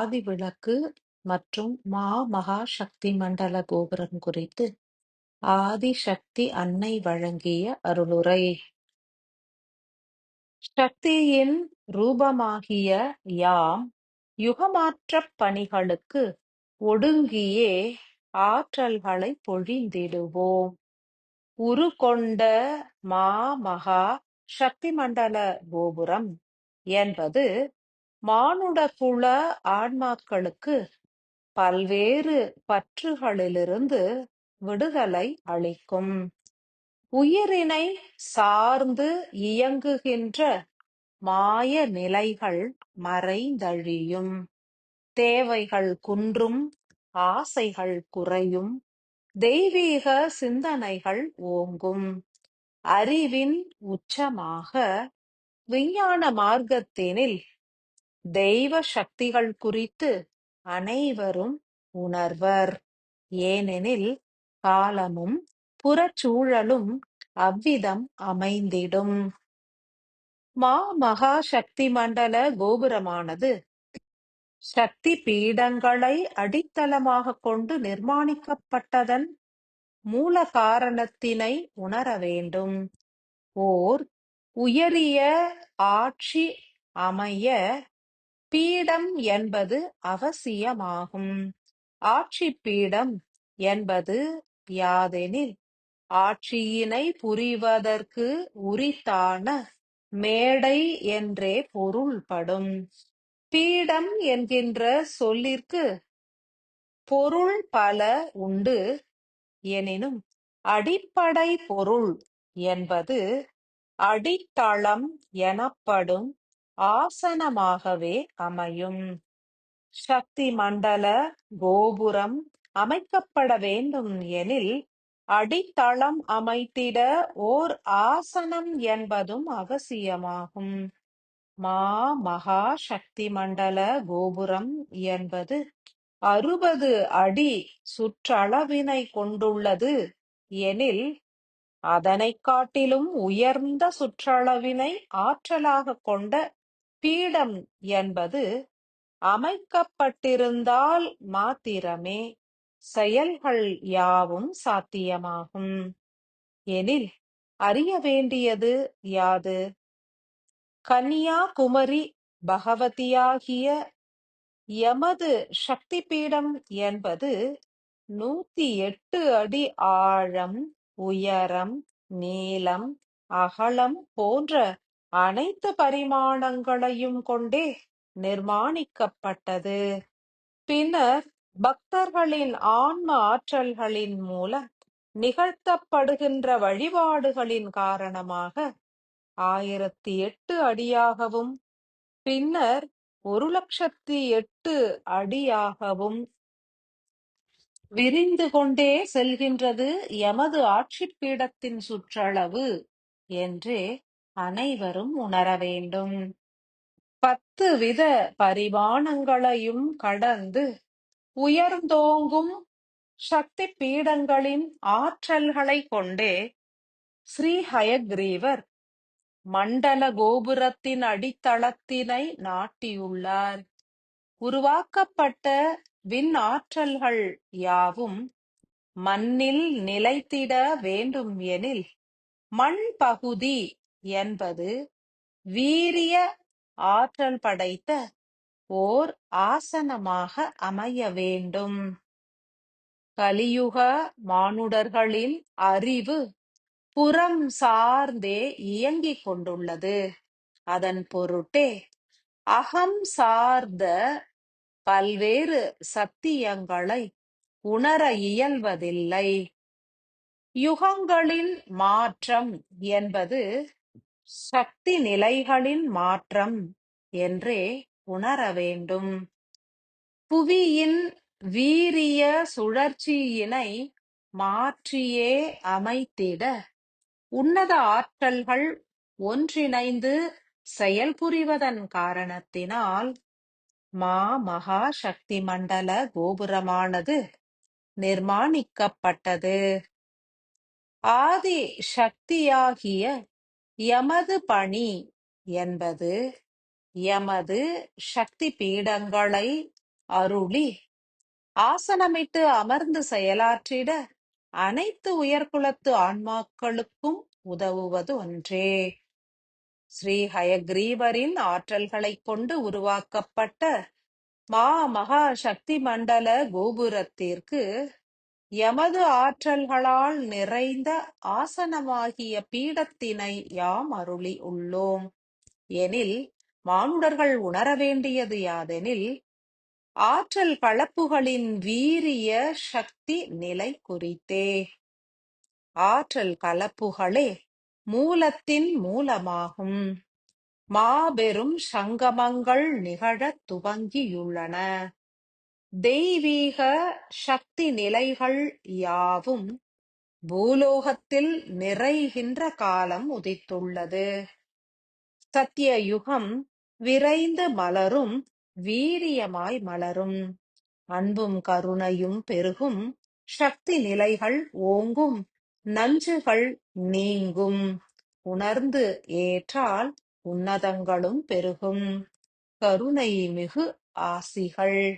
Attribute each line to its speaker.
Speaker 1: ஆதி விளக்கு மற்றும் மாமகா சக்தி மண்டல கோபுரம் குறித்து ஆதி சக்தி அன்னை வழங்கிய அருளுரை. சக்தியின் ரூபமாகிய யாம் யுகமாற்றப் பணிகளுக்கு ஒடுங்கியே ஆற்றல்களை பொழிந்திடுவோம். உருகொண்ட மாமகா சக்தி மண்டல கோபுரம் என்பது மானுடகுல ஆன்மாக்களுக்கு பல்வேறு பற்றுகளிலிருந்து விடுதலை அளிக்கும். உயிரினை சார்ந்து இயங்குகின்ற மாய நிலைகள் மறைந்தழியும். தேவைகள் குன்றும் ஆசைகள் குறையும். தெய்வீக சிந்தனைகள் ஓங்கும். அறிவின் உச்சமாக விஞ்ஞான மார்க்கத்தினில் தெய்வ சக்திகள் குறித்து அனைவரும் உணர்வர். ஏனெனில் காலமும் புறச்சூழலும் அவ்விதம் அமைந்திடும். மா மகா சக்தி மண்டல கோபுரமானது சக்தி பீடங்களை அடித்தளமாக கொண்டு நிர்மாணிக்கப்பட்டதன் மூல காரணத்தினை உணர வேண்டும். ஓர் உயரிய ஆட்சி அமைய பீடம் என்பது அவசியமாகும். ஆட்சி பீடம் என்பது யாதெனில் ஆட்சியினை புரிவதற்கு உரித்தான மேடை என்றே பொருள்படும். பீடம் என்கின்ற சொல்லிற்கு பொருள் பல உண்டு. எனினும் அடிப்படை பொருள் என்பது அடித்தளம் எனப்படும் ஆசனமாகவே அமையும். சக்தி மண்டல கோபுரம் அமைக்கப்பட வேண்டும் எனில் அடித்தளம் அமைத்திட ஓர் ஆசனம் என்பதும் அவசியமாகும். மா மகா சக்தி மண்டல கோபுரம் என்பது அறுபது அடி சுற்றளவினை கொண்டுள்ளது எனில் அதனைக் காட்டிலும் உயர்ந்த சுற்றளவினை ஆற்றலாக கொண்ட பீடம் என்பது அமைக்கப்பட்டிருந்தால் மாத்திரமே செயல்கள் யாவும் சாத்தியமாகும். எனில் அறிய வேண்டியது யாது? கன்னியாகுமரி பகவதியாகிய எமது சக்தி பீடம் என்பது நூத்தி எட்டு அடி ஆழம் உயரம் நீளம் அகலம் போன்ற அனைத்து பரிமாணங்களையும் கொண்டே நிர்மாணிக்கப்பட்டது. பின்னர் பக்தர்களின் ஆன்ம ஆற்றல்களின் மூலம் நிகழ்த்தப்படுகின்ற வழிபாடுகளின் காரணமாக ஆயிரத்தி எட்டு அடியாகவும் பின்னர் ஒரு லட்சத்தி எட்டு அடியாகவும் விரிந்து கொண்டே செல்கின்றது எமது ஆட்சி பீடத்தின் சுற்றளவு என்றே அனைவரும் உணர வேண்டும். பத்து வித பரிமாணங்களையும் கடந்து உயர்ந்தோங்கும் சக்தி பீடங்களின் ஆற்றல்களை கொண்டே ஸ்ரீ ஹயக்ரீவர் மண்டல கோபுரத்தின் அடித்தளத்தினை நாட்டியுள்ளார். உருவாக்கப்பட்ட விண் ஆற்றல்கள் யாவும் மண்ணில் நிலைத்திட வேண்டும் எனில் மண் பகுதி என்பது வீரிய ஆற்றல் படைத்த ஓர் ஆசனமாக அமைய வேண்டும். கலியுக மானுடர்களின் அறிவு புறம் சார்ந்தே இயங்கிக் கொண்டுள்ளது. அதன் பொருட்டே அகம் சார்ந்த பல்வேறு சத்தியங்களை உணர இயல்வதில்லை. யுகங்களின் மாற்றம் என்பது சக்தி நிலைகளின் மாற்றம் என்றே உணர வேண்டும். புவியின் வீரிய சுழற்சியினை மாற்றியே அமைத்திட உன்னத ஆற்றல்கள் ஒன்றிணைந்து செயல்புரிவதன் காரணத்தினால் மா மகா சக்தி மண்டல கோபுரமானது நிர்மாணிக்கப்பட்டது. ஆதி சக்தியாகிய எமது பணி என்பது எமது சக்தி பீடங்களை அருளி ஆசனமிட்டு அமர்ந்து செயலாற்றிட அனைத்து உயர்குலத்து ஆன்மாக்களுக்கும் உதவுவது ஒன்றே. ஸ்ரீ ஹயக்ரீவரின் ஆற்றல்களைக் கொண்டு உருவாக்கப்பட்ட மா மகா சக்தி மண்டல கோபுரத்திற்கு எமது ஆற்றல்களால் நிறைந்த ஆசனமாகிய பீடத்தினை யாம் அருளி உள்ளோம். எனில் மானுடர்கள் உணர வேண்டியது யாதெனில் ஆற்றல் கலப்புகளின் வீரிய சக்தி நிலை குறித்தே. ஆற்றல் கலப்புகளே மூலத்தின் மூலமாகும். மாபெரும் சங்கமங்கள் நிகழத் துவங்கியுள்ளன. தெய்வீக சக்தி நிலைகள் யாவும் பூலோகத்தில் நிறைகின்ற காலம் உதித்துள்ளது. சத்திய யுகம் விரைந்து மலரும் வீரியமாய் மலரும். அன்பும் கருணையும் பெருகும் சக்தி நிலைகள் ஓங்கும் நஞ்சுகள் நீங்கும். உணர்ந்து ஏற்றால் உன்னதங்களும் பெருகும். கருணை மிகு ஆசிகள்.